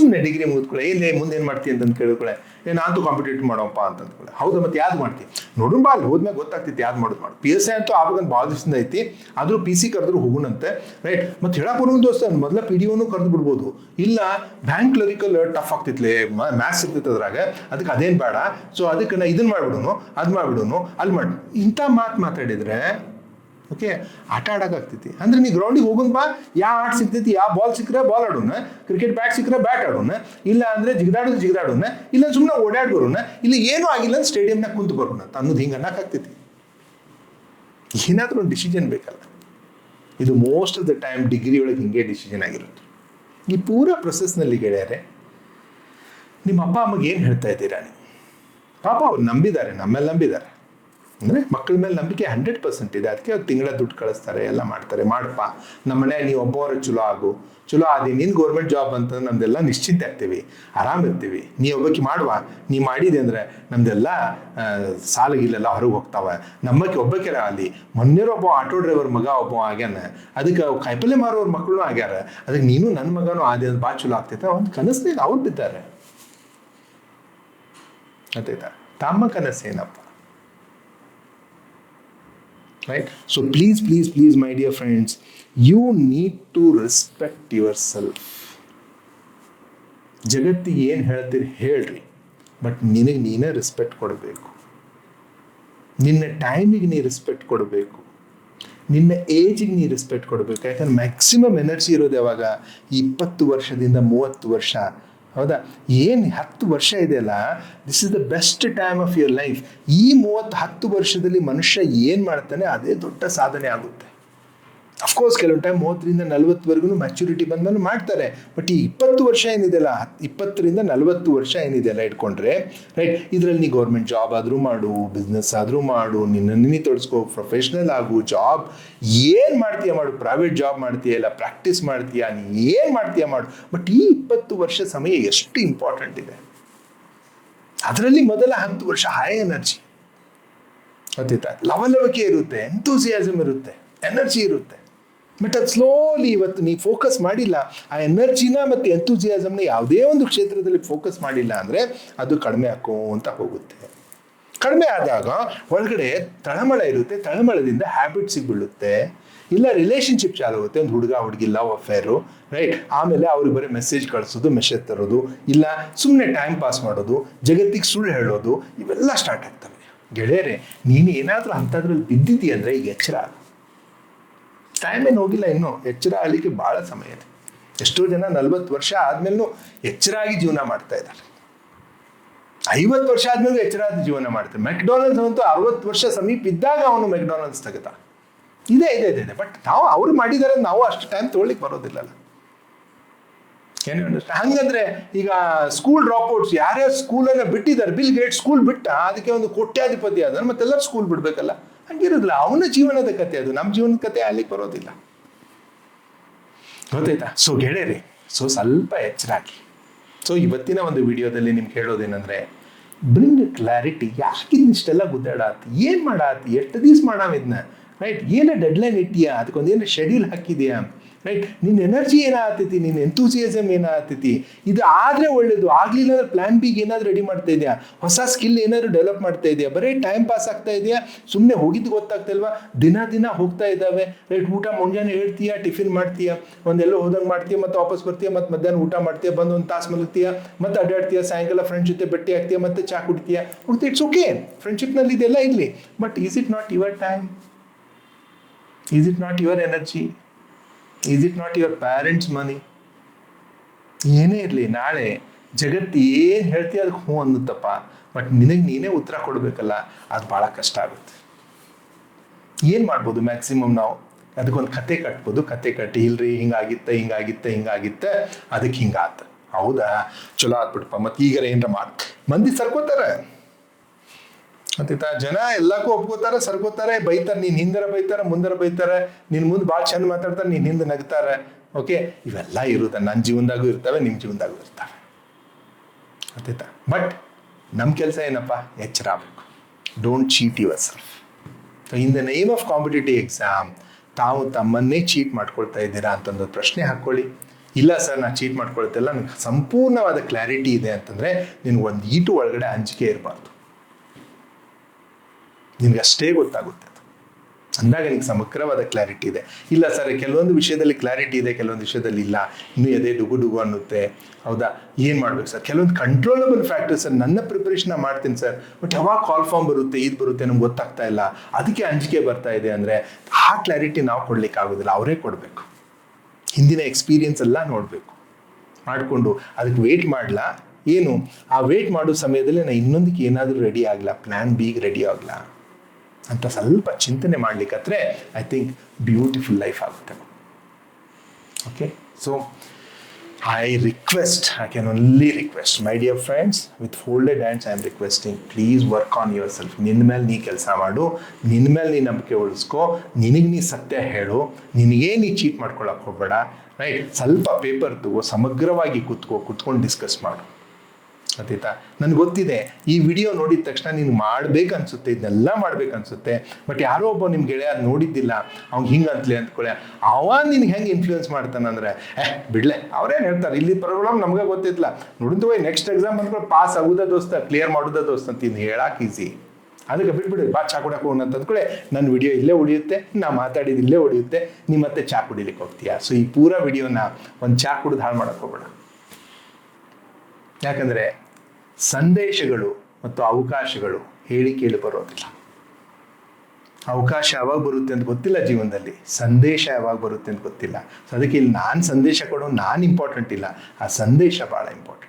ಸುಮ್ಮನೆ ಡಿಗ್ರಿ ಮುಗಿದ್ಕೊಳ್ಳೆ ಏನೇ ಮುಂದೆ ಏನು ಮಾಡ್ತೀಯ ಅಂತ ಕೇಳಿಕೊಳ್ಳೆ ಏ, ನಾನು ಕಾಂಪಿಟೇಟ್ ಮಾಡೋಪ್ಪ ಅಂತ ಹೌದು, ಮತ್ತೆ ಯಾವ್ದು ಮಾಡ್ತೀನಿ ನೋಡೋಣ ಬಾ, ಅಲ್ಲಿ ಹೋದ್ಮೇಲೆ ಗೊತ್ತಾಗ್ತೈತಿ ಯಾವ್ದು ಮಾಡೋದು ಮಾಡು. ಪಿ ಎಸ್ ಐ ಅಂತೂ ಆವಾಗಂತ ಭಾಳ ದಿವಸದಿಂದ ಐತಿ, ಆದರೂ ಪಿ ಸಿ ಕರೆದ್ರು ಹೋಗುಣಂತೆ ರೈಟ್ ಮತ್ತೆ ಹೇಳಕ್ ಬರೋದು ದೋಸ್ತ ಮೊದಲ ಪಿ ಡಿ ಒನು ಕರೆದು ಬಿಡ್ಬೋದು. ಇಲ್ಲ ಬ್ಯಾಂಕ್ ಕ್ಲರಿಕಲ್ ಟಫ್ ಆಗ್ತಿತ್ಲೆ ಮ್ಯಾಥ್ಸ್ ಇರ್ತೈತೆ ಅದ್ರಾಗ ಅದಕ್ಕೆ ಅದೇನು ಬೇಡ. ಸೊ ಅದಕ್ಕೆ ನಾ ಇದನ್ನ ಮಾಡಿಬಿಡೋನು, ಅದು ಮಾಡಿಬಿಡೋನು ಅಲ್ಲಿ ಮಾಡಿ, ಇಂಥ ಮಾತು ಮಾತಾಡಿದ್ರೆ ಓಕೆ ಆಟ ಆಡೋಕ್ಕಾಗ್ತೈತಿ ಅಂದ್ರೆ ನೀ ಗ್ರೌಂಡಿಗೆ ಹೋಗೋಣ ಬಾ ಯಾವ ಆಟ ಸಿಗ್ತೈತಿ ಯಾವ ಬಾಲ್ ಸಿಕ್ಕರೆ ಬಾಲ್ ಆಡೋಣ ಕ್ರಿಕೆಟ್ ಬ್ಯಾಟ್ ಸಿಕ್ಕರೆ ಬ್ಯಾಟ್ ಆಡೋಣ, ಇಲ್ಲ ಅಂದ್ರೆ ಜಿಗಿದಾಡೋದು ಜಿಗಿದಾಡೋಣ, ಇಲ್ಲ ಸುಮ್ಮನೆ ಓಡಾಡಿ ಬರೋಣ ಇಲ್ಲ ಏನೂ ಆಗಿಲ್ಲ ಅಂದ್ರೆ ಸ್ಟೇಡಿಯಂನಾಗ ಕುಂತು ಬರೋಣ ಅಂತ ಅನ್ನೋದು ಹಿಂಗೆ ಅನ್ನಕ್ಕಾಗ್ತೈತಿ ಏನಾದರೂ ಒಂದು ಡಿಸಿಷನ್ ಬೇಕಲ್ಲ. ಇದು most of the time degree ಒಳಗೆ ಹಿಂಗೆ ಡಿಸಿಷನ್ ಆಗಿರುತ್ತೆ. ಈ ಪೂರ ಪ್ರೊಸೆಸ್ನಲ್ಲಿ ಗೆಳೆಯರೆ, ನಿಮ್ಮ ಅಪ್ಪ ಅಮ್ಮಗೆ ಏನು ಹೇಳ್ತಾ ಇದ್ದೀರಾ ನೀವು? ಪಾಪ ಅವ್ರು ನಂಬಿದ್ದಾರೆ ನಮ್ಮೆಲ್ಲ ನಂಬಿದ್ದಾರೆ. ಅಂದರೆ ಮಕ್ಕಳ ಮೇಲೆ ನಂಬಿಕೆ ಹಂಡ್ರೆಡ್ ಪರ್ಸೆಂಟ್ ಇದೆ. ಅದಕ್ಕೆ ಅವ್ರು ತಿಂಗಳ ದುಡ್ಡು ಕಳಿಸ್ತಾರೆ, ಎಲ್ಲ ಮಾಡ್ತಾರೆ. ಮಾಡಪ್ಪ ನಮ್ಮ ಮನೆ ನೀವು ಒಬ್ಬವರ ಚಲೋ ಆಗು. ಚಲೋ ಆದಿ, ನೀನು ಗೌರ್ಮೆಂಟ್ ಜಾಬ್ ಅಂತ ನಮ್ದೆಲ್ಲ ನಿಶ್ಚಿಂತೆ ಆಗ್ತೀವಿ ಆರಾಮ್ ಇರ್ತೀವಿ. ನೀ ಒಬ್ಬಕ್ಕೆ ಮಾಡುವ. ನೀ ಮಾಡಿದೆ ಅಂದರೆ ನಮ್ದೆಲ್ಲ ಸಾಲಗಿಲ್ಲೆಲ್ಲ ಸಾಲ ಗೀಲೆಲ್ಲ ಹೊರಗೆ ಹೋಗ್ತಾವ. ನಮ್ಮಕ್ಕೆ ಒಬ್ಬಕ್ಕೆ ಅಲ್ಲಿ. ಮೊನ್ನೆರೋ ಒಬ್ಬ ಆಟೋ ಡ್ರೈವರ್ ಮಗ ಒಬ್ಬ ಆಗ್ಯಾನ. ಅದಕ್ಕೆ ಕಾಯಿಪಲ್ಲೆ ಮಾರೋರ್ ಮಕ್ಕಳು ಆಗ್ಯಾರ. ಅದಕ್ಕೆ ನೀನು ನನ್ನ ಮಗನೂ ಆದಿ ಭಾಳ ಚಲೋ ಆಗ್ತೈತೆ. ಒಂದು ಕನಸ್ನಾಗ ಅವ್ರು ಬಿದ್ದಾರೆ ಗೊತ್ತಾಯ್ತಾ ತಮ್ಮ ಕನಸೇನಪ್ಪ? Right? So please please please, my dear friends, you need to respect yourself. ಜಗತ್ತಿಗೆ ಏನು ಹೇಳ್ತೀರಿ ಹೇಳ್ರಿ ಬಟ್ ನಿನಗೆ ನೀನೇ ರೆಸ್ಪೆಕ್ಟ್ ಕೊಡಬೇಕು. ನಿನ್ನ ಟೈಮಿಗೆ ನೀ ರೆಸ್ಪೆಕ್ಟ್ ಕೊಡಬೇಕು. ನಿನ್ನ ಏಜಿಗೆ ನೀ ರೆಸ್ಪೆಕ್ಟ್ ಕೊಡಬೇಕು. ಯಾಕಂದ್ರೆ ಮ್ಯಾಕ್ಸಿಮಮ್ ಎನರ್ಜಿ ಇರೋದು ಯಾವಾಗ? ಇಪ್ಪತ್ತು ವರ್ಷದಿಂದ ಮೂವತ್ತು ವರ್ಷ. ಹೌದಾ? ಏನು ಹತ್ತು ವರ್ಷ ಇದೆಯಲ್ಲ this is the best time of your life ಈ ಮೂವತ್ತು ಹತ್ತು ವರ್ಷದಲ್ಲಿ ಮನುಷ್ಯ ಏನು ಮಾಡ್ತಾನೆ, ಅದೇ ದೊಡ್ಡ ಸಾಧನೆ ಆಗುತ್ತೆ. ಅಫ್ಕೋರ್ಸ್ ಕೆಲವು ಟೈಮ್ ಮೂವತ್ತರಿಂದ ನಲ್ವತ್ತುವರೆಗೂ ಮ್ಯಾಚುರಿಟಿ ಬಂದ್ಮೇಲೆ ಮಾಡ್ತಾರೆ. ಬಟ್ ಈ ಇಪ್ಪತ್ತು ವರ್ಷ ಏನಿದೆಯಲ್ಲ ಹತ್- ಇಪ್ಪತ್ತರಿಂದ ನಲ್ವತ್ತು ವರ್ಷ ಏನಿದೆಯಲ್ಲ ಇಟ್ಕೊಂಡ್ರೆ ರೈಟ್ ಇದರಲ್ಲಿ ನೀ ಗೌರ್ಮೆಂಟ್ ಜಾಬ್ ಆದರೂ ಮಾಡು ಬಿಸ್ನೆಸ್ ಆದರೂ ಮಾಡು, ನಿನ್ನ ನಿನ್ನೆ ತೊಡಸ್ಕೋ ಪ್ರೊಫೆಷ್ನಲ್ ಆಗು ಜಾಬ್ ಏನು ಮಾಡ್ತೀಯ ಮಾಡು ಪ್ರೈವೇಟ್ ಜಾಬ್ ಮಾಡ್ತೀಯ ಇಲ್ಲ ಪ್ರಾಕ್ಟೀಸ್ ಮಾಡ್ತೀಯ, ನೀ ಏನು ಮಾಡ್ತೀಯ ಮಾಡು. ಬಟ್ ಈ ಇಪ್ಪತ್ತು ವರ್ಷ ಸಮಯ ಎಷ್ಟು ಇಂಪಾರ್ಟೆಂಟ್ ಇದೆ. ಅದರಲ್ಲಿ ಮೊದಲ ಹತ್ತು ವರ್ಷ ಹೈ ಎನರ್ಜಿ ಗೊತ್ತಾಯ್ತಾ ಲವಲವಿಕೆ ಇರುತ್ತೆ ಎಂತೂಸಿಯಾಸಮ್ ಇರುತ್ತೆ ಎನರ್ಜಿ ಇರುತ್ತೆ. ಬಟ್ ಅದು ಸ್ಲೋಲಿ ಇವತ್ತು ನೀವು ಫೋಕಸ್ ಮಾಡಿಲ್ಲ, ಆ ಎನರ್ಜಿನ ಮತ್ತು ಎಂಥೂಜಿಯಾಸಮ್ನ ಯಾವುದೇ ಒಂದು ಕ್ಷೇತ್ರದಲ್ಲಿ ಫೋಕಸ್ ಮಾಡಿಲ್ಲ ಅಂದರೆ ಅದು ಕಡಿಮೆ ಹಾಕೋಂತ ಹೋಗುತ್ತೆ. ಕಡಿಮೆ ಆದಾಗ ಒಳಗಡೆ ತಳಮಳ ಇರುತ್ತೆ, ತಳಮಳದಿಂದ ಹ್ಯಾಬಿಟ್ಸಿಗೆ ಬೀಳುತ್ತೆ ಇಲ್ಲ ರಿಲೇಷನ್ಶಿಪ್ ಚಾಲು ಆಗುತ್ತೆ ಒಂದು ಹುಡುಗ, ಹುಡುಗಿ ಲವ್ ಅಫೇರು ರೈಟ್ ಆಮೇಲೆ ಅವ್ರಿಗೆ ಬರೀ ಮೆಸೇಜ್ ಕಳಿಸೋದು ಮೆಸೇಜ್ ತರೋದು, ಇಲ್ಲ ಸುಮ್ಮನೆ ಟೈಮ್ ಪಾಸ್ ಮಾಡೋದು, ಜಗತ್ತಿಗೆ ಸುಳ್ಳು ಹೇಳೋದು, ಇವೆಲ್ಲ ಸ್ಟಾರ್ಟ್ ಆಗ್ತವೆ. ಗೆಳೆಯರೆ, ನೀನು ಏನಾದರೂ ಅಂಥದ್ರಲ್ಲಿ ಬಿದ್ದಿದ್ದೀಯ ಅಂದರೆ ಈಗ ಎಚ್ಚರ ಆಗು. ಟೈಮ್ ಏನು ಹೋಗಿಲ್ಲ ಇನ್ನು. ಎಚ್ಚರ ಆಗಲಿಕ್ಕೆ ಭಾಳ ಸಮಯ ಇದೆ. ಎಷ್ಟೋ ಜನ ನಲ್ವತ್ತು ವರ್ಷ ಆದ್ಮೇಲೂ ಎಚ್ಚರ ಆಗಿ ಜೀವನ ಮಾಡ್ತಾ ಇದ್ದಾರೆ. ಐವತ್ತು ವರ್ಷ ಆದ್ಮೇಲೆ ಎಚ್ಚರ ಆದ ಜೀವನ ಮಾಡ್ತಾರೆ. ಮೆಕ್ಡೊನಾಲ್ಡ್ಸ್ ಅಂತೂ ಅರವತ್ತು ವರ್ಷ ಸಮೀಪ ಇದ್ದಾಗ ಅವನು ಮೆಕ್ಡೊನಾಲ್ಡ್ಸ್ ತೆಗೆದ. ಇದೆ ಇದೆ ಇದೆ ಬಟ್ ನಾವು ಅವ್ರು ಮಾಡಿದ್ದಾರೆ ನಾವು ಅಷ್ಟು ಟೈಮ್ ತೊಗೊಳ್ಳಿಕ್ಕೆ ಬರೋದಿಲ್ಲಲ್ಲ. ಏನು understand? ಹಂಗಂದ್ರೆ ಈಗ ಸ್ಕೂಲ್ ಡ್ರಾಪ್ಔಟ್ಸ್ ಯಾರ್ಯಾರು ಸ್ಕೂಲನ್ನ ಬಿಟ್ಟಿದ್ದಾರೆ ಬಿಲ್ ಗೇಟ್ ಸ್ಕೂಲ್ ಬಿಟ್ಟ, ಅದಕ್ಕೆ ಒಂದು ಕೋಟ್ಯಾಧಿಪತಿ ಆದ್ರೆ ಮತ್ತೆಲ್ಲರೂ ಸ್ಕೂಲ್ ಬಿಡ್ಬೇಕಲ್ಲ. ಹಂಗಿರೋದಿಲ್ಲ. ಅವನ ಜೀವನದ ಕತೆ ಅದು. ನಮ್ಮ ಜೀವನದ ಕತೆ ಅಲ್ಲಿಗೆ ಬರೋದಿಲ್ಲ. ಗೊತ್ತಾಯ್ತಾ? ಸೊ ಗೆಳೆಯರಿ ಸೊ ಸ್ವಲ್ಪ ಎಚ್ಚರಾಗಿ ಸೊ ಇವತ್ತಿನ ಒಂದು ವಿಡಿಯೋದಲ್ಲಿ ನಿಮ್ಗೆ ಹೇಳೋದೇನೆಂದ್ರೆ ಬ್ರಿಂಗ್ ಕ್ಲಾರಿಟಿ ಯಾಕೆ ಇಷ್ಟೆಲ್ಲ ಗುದ್ದಾಡಾತ್? ಏನು ಮಾಡಾತ್? ಎಷ್ಟು ದಿವ್ಸ ಮಾಡಾವ ಇದನ್ನ ರೈಟ್ ಏನು ಡೆಡ್ಲೈನ್ ಇಟ್ಟಿಯಾ? ಏನು ಶೆಡ್ಯೂಲ್ ಹಾಕಿದ್ಯಾ? ರೈಟ್ ನಿನ್ನ ಎನರ್ಜಿ ಏನಾಗ್ತೈತಿ? ನಿನ್ನ ಎಂತೂಸಿಯಸಮ್ ಏನಾಗ್ತೈತಿ? ಇದು ಆದರೆ ಒಳ್ಳೇದು. ಆಗಲಿಲ್ಲ ಅಂದ್ರೆ ಪ್ಲಾನ್ ಬಿಗೆ ಏನಾದ್ರು ರೆಡಿ ಮಾಡ್ತಾ ಇದೆಯಾ? ಹೊಸ ಸ್ಕಿಲ್ ಏನಾದ್ರು ಡೆವಲಪ್ ಮಾಡ್ತಾ ಇದೆಯಾ? ಬರೀ ಟೈಮ್ ಪಾಸ್ ಆಗ್ತಾ ಇದೆಯಾ? ಸುಮ್ಮನೆ ಹೋಗಿದ್ದು ಗೊತ್ತಾಗ್ತಾ ಇಲ್ವಾ ದಿನ ದಿನ ಹೋಗ್ತಾ ಇದ್ದಾವೆ. ರೈಟ್ ಊಟ ಮುಂಜಾನೆ ಹೇಳ್ತೀಯಾ? ಟಿಫಿನ್ ಮಾಡ್ತೀಯಾ? ಒಂದೆಲ್ಲೋ ಹೋದಂಗೆ ಮಾಡ್ತೀಯ? ಮತ್ತೆ ವಾಪಸ್ ಬರ್ತೀಯ? ಮತ್ತೆ ಮಧ್ಯಾಹ್ನ ಊಟ ಮಾಡ್ತೀಯ? ಬಂದು ಒಂದು ತಾಸು ಮಲಗ್ತೀಯ? ಮತ್ತೆ ಅಡ್ಡಾಡ್ತೀಯ? ಸಾಯಂಕಾಲ ಫ್ರೆಂಡ್ಸ್ ಜೊತೆ ಭೇಟಿ ಆಗ್ತೀಯ? ಮತ್ತೆ ಚಾ ಕುಡಿತೀಯ? ಹೋಗ್ತಾ ಇಟ್ಸ್ ಓಕೆ ಫ್ರೆಂಡ್ಶಿಪ್ನಲ್ಲಿ ಇದೆಲ್ಲ ಇರಲಿ. But is it not your time is it not your energy is it not your parents money ಏನೇ ಇರಲಿ, ನಾಳೆ ಜಗತ್ತು ಏನು ಹೇಳ್ತೀಯ ಅದಕ್ಕೆ ಹ್ಞೂ ಅನ್ನುತ್ತಪ್ಪ. ಬಟ್ ನಿನಗೆ ನೀನೇ ಉತ್ತರ ಕೊಡಬೇಕಲ್ಲ, ಅದು ಭಾಳ ಕಷ್ಟ ಆಗುತ್ತೆ. ಏನು ಮಾಡ್ಬೋದು ಮ್ಯಾಕ್ಸಿಮಮ್ ನಾವು? ಅದಕ್ಕೊಂದು ಕತೆ ಕಟ್ಬೋದು, ಕತೆ ಕಟ್ಟಿ, ಇಲ್ರಿ, ಹಿಂಗಾಗಿತ್ತ ಹಿಂಗಾಗಿತ್ತ ಹಿಂಗಾಗಿತ್ತ, ಅದಕ್ಕೆ ಹಿಂಗಾತ. ಹೌದಾ? ಚಲೋ ಆತ್ಬಿಟ್ಪ ಮತ್ತೆ ಈಗಾರ ಏನಾರ ಮಾಡಿ. ಮಂದಿ ಸರ್ಕೋತಾರೆ. ಮತ್ತಿತ್ತ ಜನ ಎಲ್ಲಕ್ಕೂ ಒಪ್ಕೋತಾರೆ, ಸರ್ಕೋತಾರೆ, ಬೈತಾರೆ, ನೀನ್ ಹಿಂದರ ಬೈತಾರೆ, ಮುಂದರ ಬೈತಾರೆ ನಿನ್ನ ಮುಂದೆ ಭಾಳ ಚಂದ ಮಾತಾಡ್ತಾರೆ, ನೀನ್ ಹಿಂದೆ ನಗ್ತಾರೆ. ಓಕೆ? ಇವೆಲ್ಲ ಇರುತ್ತೆ. ನನ್ನ ಜೀವನದಾಗೂ ಇರ್ತವೆ ನಿಮ್ಮ ಜೀವನದಾಗೂ ಇರ್ತವೆ. ಗೊತ್ತಾಯ್ತಾ ಬಟ್ ನಮ್ಮ ಕೆಲಸ ಏನಪ್ಪ? ಎಚ್ಚರ ಆಗಬೇಕು. Don't cheat yourself in the name of competitive exam ತಾವು ತಮ್ಮನ್ನೇ ಚೀಟ್ ಮಾಡ್ಕೊಳ್ತಾ ಇದ್ದೀರಾ ಅಂತಂದು ಪ್ರಶ್ನೆ ಹಾಕ್ಕೊಳ್ಳಿ ಇಲ್ಲ ಸರ್ ನಾನು ಚೀಟ್ ಮಾಡ್ಕೊಳ್ತಿಲ್ಲ ನನಗೆ ಸಂಪೂರ್ಣವಾದ ಕ್ಲಾರಿಟಿ ಇದೆ ಅಂತಂದರೆ ನಿನ್ಗೆ ಒಂದು ಈಟು ಒಳಗಡೆ ಅಂಜಿಕೆ ಇರಬಾರ್ದು. ನಿನಗೆ ಅಷ್ಟೇ ಗೊತ್ತಾಗುತ್ತೆ. ಅಂದಾಗ ನಿಮ್ಗೆ ಸಮಗ್ರವಾದ ಕ್ಲಾರಿಟಿ ಇದೆ. ಇಲ್ಲ ಸರ್, ಕೆಲವೊಂದು ವಿಷಯದಲ್ಲಿ ಕ್ಲಾರಿಟಿ ಇದೆ, ಕೆಲವೊಂದು ವಿಷಯದಲ್ಲಿ ಇಲ್ಲ. ಇನ್ನೂ ಎದೆ ಡುಗು ಡುಗು ಅನ್ನುತ್ತೆ. ಹೌದಾ? ಏನು ಮಾಡ್ಬೇಕು ಸರ್? ಕೆಲವೊಂದು ಕಂಟ್ರೋಲಬಲ್ ಫ್ಯಾಕ್ಟರ್ಸ್ ನನ್ನ ಪ್ರಿಪರೇಷನ್ ಮಾಡ್ತೀನಿ ಸರ್. ಬಟ್ ಯಾವಾಗ ಕಾಲ್ ಫಾರ್ಮ್ ಬರುತ್ತೆ ಇದು ಬರುತ್ತೆ ನಮ್ಗೆ ಗೊತ್ತಾಗ್ತಾ ಇಲ್ಲ. ಅದಕ್ಕೆ ಅಂಜಿಕೆ ಬರ್ತಾ ಇದೆ ಅಂದರೆ ಆ ಕ್ಲಾರಿಟಿ ನಾವು ಕೊಡ್ಲಿಕ್ಕೆ ಆಗೋದಿಲ್ಲ. ಅವರೇ ಕೊಡಬೇಕು. ಹಿಂದಿನ ಎಕ್ಸ್ಪೀರಿಯನ್ಸ್ ಎಲ್ಲ ನೋಡಬೇಕು. ಮಾಡಿಕೊಂಡು ಅದಕ್ಕೆ ವೇಟ್ ಮಾಡಲ? ಏನು? ಆ ವೇಟ್ ಮಾಡೋ ಸಮಯದಲ್ಲಿ ನಾನು ಇನ್ನೊಂದಕ್ಕೆ ಏನಾದರೂ ರೆಡಿ ಆಗಲ್ಲ ಪ್ಲ್ಯಾನ್ ಬಿಗೆ ರೆಡಿ ಆಗಲ್ಲ ಅಂತ ಸ್ವಲ್ಪ ಚಿಂತನೆ ಮಾಡ್ಲಿಕ್ಕಂದ್ರೆ ಐ ಥಿಂಕ್ ಬ್ಯೂಟಿಫುಲ್ ಲೈಫ್ ಆಗುತ್ತೆ. Okay so I request I can only request my dear friends with folded hands I am requesting please work on yourself ನಿನ್ನ ಮೇಲೆ ನೀ ಕೆಲಸ ಮಾಡು ನಿನ್ನ ಮೇಲೆ ನೀ ನಂಬಿಕೆ ಉಳಿಸ್ಕೊ, ನಿನಗೆ ನೀ ಸತ್ಯ ಹೇಳು, ನಿನಗೇ ನೀ ಚೀಟ್ ಮಾಡ್ಕೊಳಕ್ಕೆ ಹೋಗಬೇಡ ರೈಟ್ ಸ್ವಲ್ಪ ಪೇಪರ್ ತಗೋ, ಸಮಗ್ರವಾಗಿ ಕೂತ್ಕೋ, ಕೂತ್ಕೊಂಡು ಡಿಸ್ಕಸ್ ಮಾಡು. ಗೊತ್ತಾಯ್ತಾ ನನ್ಗೆ ಗೊತ್ತಿದೆ, ಈ ವಿಡಿಯೋ ನೋಡಿದ ತಕ್ಷಣ ನೀನು ಮಾಡ್ಬೇಕು ಅನ್ಸುತ್ತೆ ಇದನ್ನೆಲ್ಲ ಮಾಡ್ಬೇಕು ಅನ್ಸುತ್ತೆ ಬಟ್ ಯಾರೋ ಒಬ್ಬ ನಿಮ್ ಗೆಳೆಯ ನೋಡಿದ್ದಿಲ್ಲ, ಅವ್ನು ಹಿಂಗೆ ಅಂತಲೇ ಅಂದ್ಕೊಳ್ಳೆ ಅವ ನಿನ್ಗೆ ಹೆಂಗೆ ಇನ್ಫ್ಲೂಯೆನ್ಸ್ ಮಾಡ್ತಾನಂದ್ರೆ, ಏ, ಬಿಡ್ಲೆ, ಅವ್ರೇನು ಹೇಳ್ತಾರೆ, ಇಲ್ಲಿ ಪ್ರಾಬ್ಲಮ್ ನಮ್ಗೆ ಗೊತ್ತಿಲ್ಲ ಹೋಯ್ ನೆಕ್ಸ್ಟ್ ಎಕ್ಸಾಮ್ ಅಂದ್ಕೊಂಡು ಪಾಸ್ ಆಗುದ ದೋಸ್ತ ಕ್ಲಿಯರ್ ಮಾಡುದ ದೋಸ್ತ ಅಂತ ಇನ್ನು ಹೇಳಕ್ಕೆ ಈಸಿ ಅದಕ್ಕೆ ಬಿಟ್ಬಿಡಿ, ಬಾ, ಚಾ ಕುಡಕ್ಕೆ ಹೋಗೋಣ ಅಂತ ಅಂದ್ಕೊಳ್ಳೆ ನನ್ನ ವಿಡಿಯೋ ಇಲ್ಲೇ ಉಳಿಯುತ್ತೆ, ನಾ ಮಾತಾಡಿದ ಇಲ್ಲೇ ಉಳಿಯುತ್ತೆ, ನೀ ಮತ್ತೆ ಚಾ ಕುಡಿಲಿಕ್ಕೆ ಹೋಗ್ತೀಯಾ? ಸೊ ಈ ಪೂರಾ ವಿಡಿಯೋನ ಒಂದು ಚಾ ಕುಡಿದು ಹಾಳು ಮಾಡಕ್ಕೆ ಹೋಗ್ಬೇಡ. ಯಾಕಂದರೆ ಸಂದೇಶಗಳು ಮತ್ತು ಅವಕಾಶಗಳು ಹೇಳಿ ಕೇಳಿ ಬರೋದಿಲ್ಲ. ಅವಕಾಶ ಯಾವಾಗ ಬರುತ್ತೆ ಅಂತ ಗೊತ್ತಿಲ್ಲ ಜೀವನದಲ್ಲಿ. ಸಂದೇಶ ಯಾವಾಗ ಬರುತ್ತೆ ಅಂತ ಗೊತ್ತಿಲ್ಲ. ಸೊ ಅದಕ್ಕೆ ಇಲ್ಲಿ ನಾನು ಸಂದೇಶ ಕೊಡೋ ನಾನು ಇಂಪಾರ್ಟೆಂಟ್ ಇಲ್ಲ. ಆ ಸಂದೇಶ ಭಾಳ ಇಂಪಾರ್ಟೆಂಟ್